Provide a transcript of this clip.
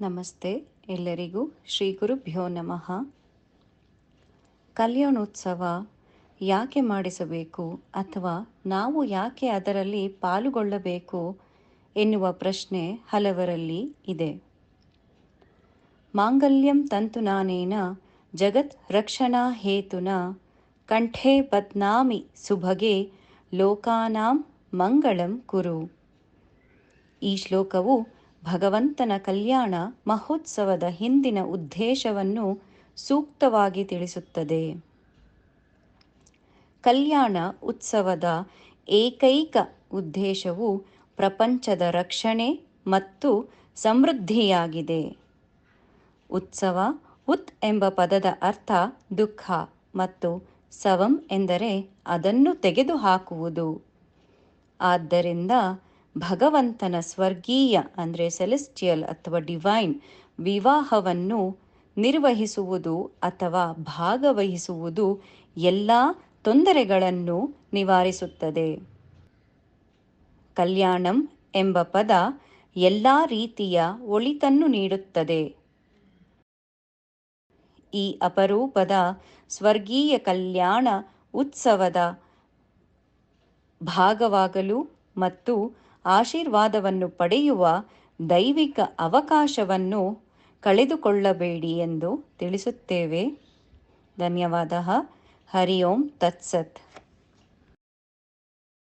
ನಮಸ್ತೆ. ಎಲ್ಲರಿಗೂ ಶ್ರೀ ಗುರುಭ್ಯೋ ನಮಃ. ಕಲ್ಯಾಣೋತ್ಸವ ಯಾಕೆ ಮಾಡಿಸಬೇಕು ಅಥವಾ ನಾವು ಯಾಕೆ ಅದರಲ್ಲಿ ಪಾಲುಗೊಳ್ಳಬೇಕು ಎನ್ನುವ ಪ್ರಶ್ನೆ ಹಲವರಲ್ಲಿ ಇದೆ. ಮಾಂಗಲ್ಯಂ ತಂತುನಾನೇನ ಜಗತ್ ರಕ್ಷಣಾ ಹೇತುನ, ಕಂಠೆ ಪದ್ನಾಮಿ ಸುಭಗೆ ಲೋಕಾನಾಂ ಮಂಗಳಂ ಕುರು. ಈ ಶ್ಲೋಕವು ಭಗವಂತನ ಕಲ್ಯಾಣ ಮಹೋತ್ಸವದ ಹಿಂದಿನ ಉದ್ದೇಶವನ್ನು ಸೂಕ್ತವಾಗಿ ತಿಳಿಸುತ್ತದೆ. ಕಲ್ಯಾಣ ಉತ್ಸವದ ಏಕೈಕ ಉದ್ದೇಶವು ಪ್ರಪಂಚದ ರಕ್ಷಣೆ ಮತ್ತು ಸಮೃದ್ಧಿಯಾಗಿದೆ. ಉತ್ಸವ ಉತ್ ಎಂಬ ಪದದ ಅರ್ಥ ದುಃಖ ಮತ್ತು ಸವಂ ಎಂದರೆ ಅದನ್ನು ತೆಗೆದುಹಾಕುವುದು. ಆದ್ದರಿಂದ ಭಗವಂತನ ಸ್ವರ್ಗೀಯ, ಅಂದರೆ ಸೆಲೆಸ್ಟಿಯಲ್ ಅಥವಾ ಡಿವೈನ್ ವಿವಾಹವನ್ನು ನಿರ್ವಹಿಸುವುದು ಅಥವಾ ಭಾಗವಹಿಸುವುದು ಎಲ್ಲ ತೊಂದರೆಗಳನ್ನು ನಿವಾರಿಸುತ್ತದೆ. ಕಲ್ಯಾಣಂ ಎಂಬ ಪದ ಎಲ್ಲ ರೀತಿಯ ಒಳಿತನ್ನು ನೀಡುತ್ತದೆ. ಈ ಅಪರೂಪದ ಸ್ವರ್ಗೀಯ ಕಲ್ಯಾಣ ಉತ್ಸವದ ಭಾಗವಾಗಲು ಮತ್ತು ಆಶೀರ್ವಾದವನ್ನು ಪಡೆಯುವ ದೈವಿಕ ಅವಕಾಶವನ್ನು ಕಳೆದುಕೊಳ್ಳಬೇಡಿ ಎಂದು ತಿಳಿಸುತ್ತೇವೆ. ಧನ್ಯವಾದ ಹರಿ ಓಂ ತತ್ಸತ್.